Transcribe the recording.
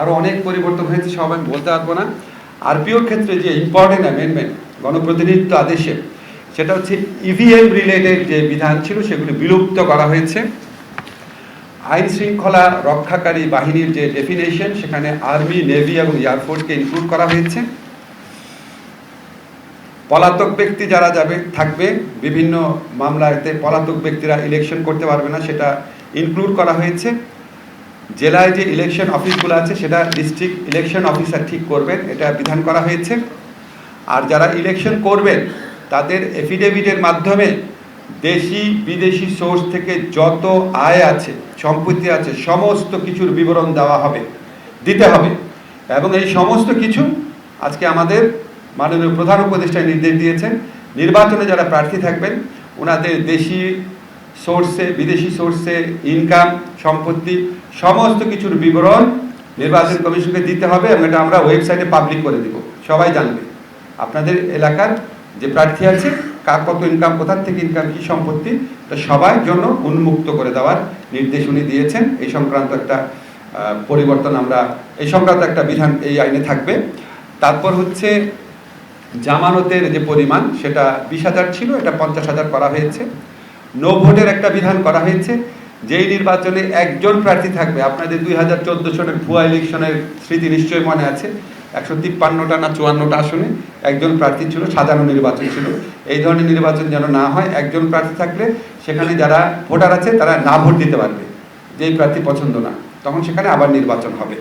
আরও অনেক পরিবর্তন হয়েছে, সব আমি বলতে পারব না। আরপিওর ক্ষেত্রে যে ইম্পর্টেন্ট অ্যামেন্ডমেন্ট গণপ্রতিনিধিত্ব আদেশে, সেটা হচ্ছে ইভিএম রিলেটেড যে বিধান ছিল, সেগুলি বিলুপ্ত করা হয়েছে। আইন শৃঙ্খলা রক্ষাকারী বাহিনীর যে ডেফিনেশন সেখানে আর্মি নেভি এবং এয়ারফোর্সকে ইনক্লুড করা হয়েছে। পলাতক ব্যক্তি যারা যাবে, থাকবে, বিভিন্ন মামলাতে পলাতক ব্যক্তিরা ইলেকশন করতে পারবে না, সেটা ইনক্লুড করা হয়েছে। জেলায় যে ইলেকশন অফিসগুলো আছে, সেটা ডিস্ট্রিক্ট ইলেকশন অফিসার ঠিক করবেন, এটা বিধান করা হয়েছে। আর যারা ইলেকশন করবেন, তাদের এফিডেভিটের মাধ্যমে দেশি, বিদেশি সোর্স থেকে যত আয় আছে, সম্পত্তি আছে, সমস্ত কিছুর বিবরণ দেওয়া হবে, দিতে হবে। এবং এই সমস্ত কিছু আজকে আমাদের মাননীয় প্রধান উপদেষ্টা নির্দেশ দিয়েছেন। নির্বাচনে যারা প্রার্থী থাকবেন, ওনাদের দেশি সোর্সে বিদেশি সোর্সে ইনকাম সম্পত্তি, সমস্ত কিছুর বিবরণ নির্বাচন কমিশনকে দিতে হবে এবং এটা আমরা ওয়েবসাইটে পাবলিক করে দিব। সবাই জানবে। আপনাদের এলাকার যে প্রার্থী আছে, কার কত ইনকাম কোথার থেকে ইনকাম কী সম্পত্তি তা সবার জন্য উন্মুক্ত করে দেওয়ার নির্দেশ উনি দিয়েছেন। এই সংক্রান্ত একটা পরিবর্তন আমরা, এই সংক্রান্ত একটা বিধান এই আইনে থাকবে। তারপর হচ্ছে জামানতের যে পরিমাণ, সেটা বিশ হাজার ছিল, এটা পঞ্চাশ হাজার করা হয়েছে। নো ভোটের একটা বিধান করা হয়েছে, যেই নির্বাচনে একজন প্রার্থী থাকবে, আপনাদের দুই হাজার চোদ্দ সনের ভুয়া ইলেকশনের স্মৃতি নিশ্চয়ই মনে আছে, একশো তিপ্পান্নটা না চুয়ান্নটা আসনে একজন প্রার্থী ছিল সাধারণ নির্বাচন ছিল। এই ধরনের নির্বাচন যেন না হয়, একজন প্রার্থী থাকলে সেখানে যারা ভোটার আছে তারা না ভোট দিতে পারবে, যেই প্রার্থী পছন্দ না, তখন সেখানে আবার নির্বাচন হবে।